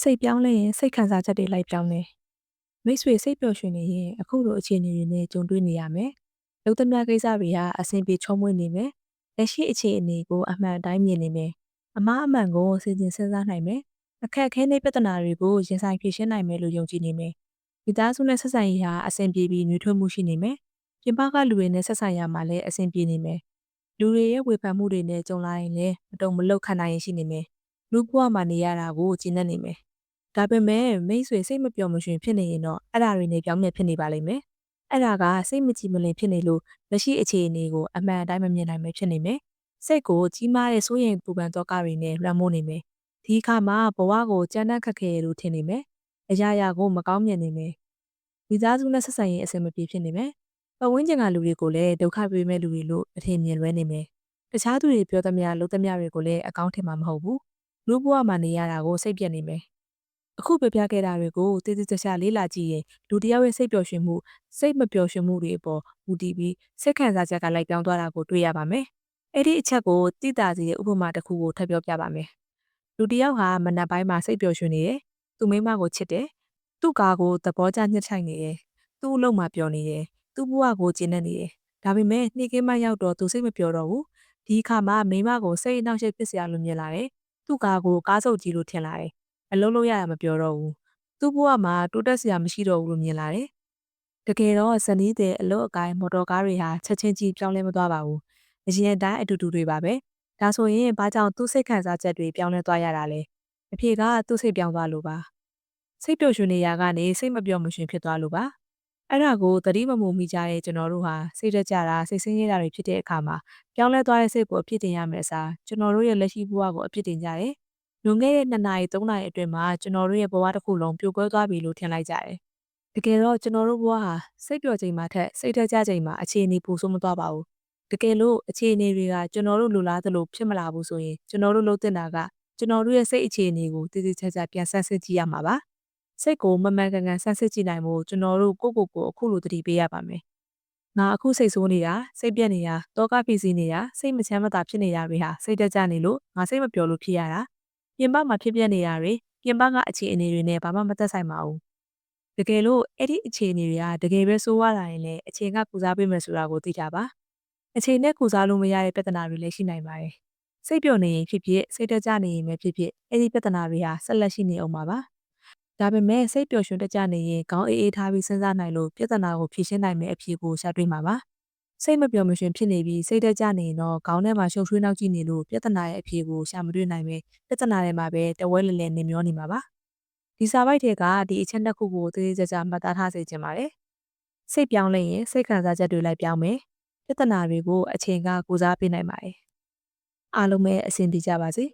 စိတ်ပြောင်းလဲရင်စိတ်ခံစားချက်တွေလိုက်ပြောင်းတယ်မိတ်ဆွေစိတ်ပျော်ရွှင်နေရင်အခုလိုအခြေအနေတွေနဲ့ကြုံတွေ့နေရမယ်လုံသမျှကိစ္စတွေဟာအဆင်ပြေချုံးမွေးနေမယ်လက်ရှိအခြေအနေကိုအမှန်တိုင်းမြင်နေမယ်အမားအမှန်ကိုစဉ်းကျင်စဉ်းစားနိုင်မယ်အခက်အခဲနဲ့ပြဿနာတွေကိုရင်ဆိုင်ဖြေရှင်းနိုင်မယ်လို့ယုံကြည်နေမယ်မိသားစုနဲ့ဆက်ဆံရေးဟာအဆင်ပြေပြီးညှိထွေးမှုရှိနေမယ်ပြင်ပကလူတွေနဲ့ဆက်ဆံရမှာလည်းအဆင်ပြေနေမယ်လူတွေရဲ့ဝေဖန်မှုတွေနဲ့ကြုံလာရင်လည်းမတုံမလုတ်ခံနိုင်ရင်ရှိနေမယ်လူဘဝမှာနေရတာကိုကျဉ်းနေနေမယ် ဒါပေမဲ့မိတ်ဆွေစိတ်မပျော်မရွှင်ဖြစ်နေရင်တော့အဲ့ဒါတွေနဲ့ပြောင်းပြန်ဖြစ်နေပါလိမ့်မယ်။အဲ့ဒါကစိတ်မကြည်မလင်ဖြစ်နေလို့လက်ရှိအခြေအနေကိုအမှန်တိုင်းမမြင်နိုင်ပဲဖြစ်နေမယ်။စိတ်ကိုကြီးမားတဲ့စိုးရိမ်ပူပန်တော့ကတွေနဲ့လွှမ်းမိုးနေမယ်။ဒီအခါမှာဘဝကိုကြမ်းတမ်းခက်ခဲရလို့ထင်နေမယ်။အရာရာကိုမကောင်းမြင်နေမယ်။မိသားစုနဲ့ဆက်ဆံရေးအဆင်မပြေဖြစ်နေမယ်။ပတ်ဝန်းကျင်ကလူတွေကိုလည်းဒုက္ခပေးမဲ့လူတွေလို့အထင်မြင်လွဲနေမယ်။တခြားသူတွေပြောသမျှလုပ်သမျှတွေကိုလည်းအကောင်းထင်မှာမဟုတ်ဘူး။လူဘဝမှာနေရတာကိုစိတ်ပြက်နေမယ်။ အခုပြပြခဲ့တာတွေကိုတည်တည်ကြချာလေးလာကြည့်ရင်လူတစ်ယောက်ရဲ့စိတ်ပျော်ရွှင်မှုစိတ်မပျော်ရွှင်မှုတွေအပေါ်မူတည်ပြီးစိတ်ခံစားချက်ကလိုက်ပြောင်းသွားတာကိုတွေ့ရပါမယ်။အဲ့ဒီအချက်ကိုတိတာစီရဲ့ဥပမာတစ်ခုကိုထပ်ပြောပြပါမယ်။လူတစ်ယောက်ဟာမနက်ပိုင်းမှာစိတ်ပျော်ရွှင်နေတယ်။သူ့မိန်းမကိုချစ်တယ်။သူ့ကားကိုသဘောကျညှစ်ထိုက်နေတယ်။သူ့အလုပ်မှာပျော်နေတယ်။သူ့ဘဝကိုကျဉ်းနေတယ်။ဒါပေမဲ့နှိကင်းမရောက်တော့သူစိတ်မပျော်တော့ဘူး။ဒီအခါမှာမိန်းမကိုစိတ်အနှောက်အယှက်ဖြစ်စရာလိုမြင်လာတယ်။သူ့ကားကိုကားဆုပ်ကြီးလို့ထင်လာတယ်။ အလုံးလို့ရတာမပြောတော့ဘူး။သူ့ဘဝမှာတိုးတက်စရာမရှိတော့ဘူးလို့မြင်လာတယ်။တကယ်တော့ဇနီးတဲ့အလုတ်အကိုင်းမော်တော်ကားတွေဟာချက်ချင်းကြီးပြောင်းလဲမသွားပါဘူး။အရင်တိုင်းအတူတူတွေပါပဲ။ဒါဆိုရင်ဘာကြောင့်သူ့စိတ်ခံစားချက်တွေပြောင်းလဲသွားရတာလဲ။အဖြေကသူ့စိတ်ပြောင်းသွားလို့ပါ။စိတ်ပျော်ရွှင်နေရကနေစိတ်မပျော်မရွှင်ဖြစ်သွားလို့ပါ။အဲ့ဒါကိုသတိမမူမိကြတဲ့ကျွန်တော်တို့ဟာစိတ်တက်ကြတာစိတ်ဆင်းရဲတာတွေဖြစ်တဲ့အခါမှာပြောင်းလဲသွားတဲ့စိတ်ကိုအဖြစ်တင်ရမယ်အစားကျွန်တော်တို့ရဲ့လက်ရှိဘဝကိုအဖြစ်တင်ကြတယ်။ လွန်ခဲ့တဲ့2နာရီ3နာရီအတွင်းမှာကျွန်တော်တို့ရဲ့ဘဝတစ်ခုလုံးပြိုကွဲသွားပြီလို့ထင်လိုက်ကြတယ်။တကယ်တော့ကျွန်တော်တို့ဘဝဟာစိတ်ပျော်ချိန်မှာထက်စိတ်ထက်ကြချိန်မှာအခြေအနေပိုဆိုးမသွားပါဘူး။တကယ်လို့အခြေအနေတွေကကျွန်တော်တို့လိုလားသလိုဖြစ်မလာဘူးဆိုရင်ကျွန်တော်တို့လုပ်တင်တာကကျွန်တော်တို့ရဲ့စိတ်အခြေအနေကိုတည်တည်ချာချာပြန်ဆန်းစစ်ကြည့်ရမှာပါ။စိတ်ကိုမမှန်ကန်ကန်ဆန်းစစ်ကြည့်နိုင်ဖို့ကျွန်တော်တို့ကိုယ့်ကိုယ်ကိုအခုလိုတတိပေးရပါမယ်။ငါအခုစိတ်ဆိုးနေတာစိတ်ပြက်နေတာတောကဖိစီးနေတာစိတ်မချမ်းမသာဖြစ်နေတာတွေဟာစိတ်တက်ကြနေလို့ငါစိတ်မပျော်လို့ဖြစ်ရတာ ပြင်ပမှာဖြစ်ပျက်နေတာတွေပြင်ပကအခြေအနေတွေနဲ့ဘာမှမသက်ဆိုင်ပါဘူးတကယ်လို့အဲ့ဒီအခြေအနေတွေကတကယ်ပဲဆိုးရလာရင်လည်းအချိန်ကကုစားပေးမယ်ဆိုတာကိုသိကြပါအချိန်နဲ့ကုစားလို့မရတဲ့ပြဿနာတွေလည်းရှိနိုင်ပါတယ်စိတ်ပျော်နေရင်ဖြစ်ဖြစ်စိတ်တက်ကြနေရင်ပဲဖြစ်ဖြစ်အဲ့ဒီပြဿနာတွေဟာဆက်လက်ရှိနေအောင်ပါပါဒါပေမဲ့စိတ်ပျော်ရွှင်တက်ကြနေရင်ခေါင်းအေးအေးထားပြီးစဉ်းစားနိုင်လို့ပြဿနာကိုဖြေရှင်းနိုင်မယ့်အဖြေကိုရှာတွေ့မှာပါ စိတ်မပျော်မရွှင်ဖြစ်နေပြီးစိတ်တက်ကြနေရင်တော့ခေါင်းထဲမှာရှုပ်ထွေးနှောက်ကြည့်နေလို့ပြဿနာရဲ့အဖြေကိုရှာမတွေ့နိုင်ပဲပြဿနာထဲမှာပဲတဝဲလဲလဲနေမျောနေမှာပါဒီစာပိုက်ထဲကဒီအချက်နှစ်ခုကိုသေးသေးကြကြမှတ်သားထားစေချင်ပါတယ်စိတ်ပြောင်းလဲရင်စိတ်ခံစားချက်တွေလိုက်ပြောင်းမယ်ပြဿနာတွေကိုအချိန်ကကုစားပေးနိုင်ပါတယ်အားလုံးပဲအဆင်ပြေကြပါစေ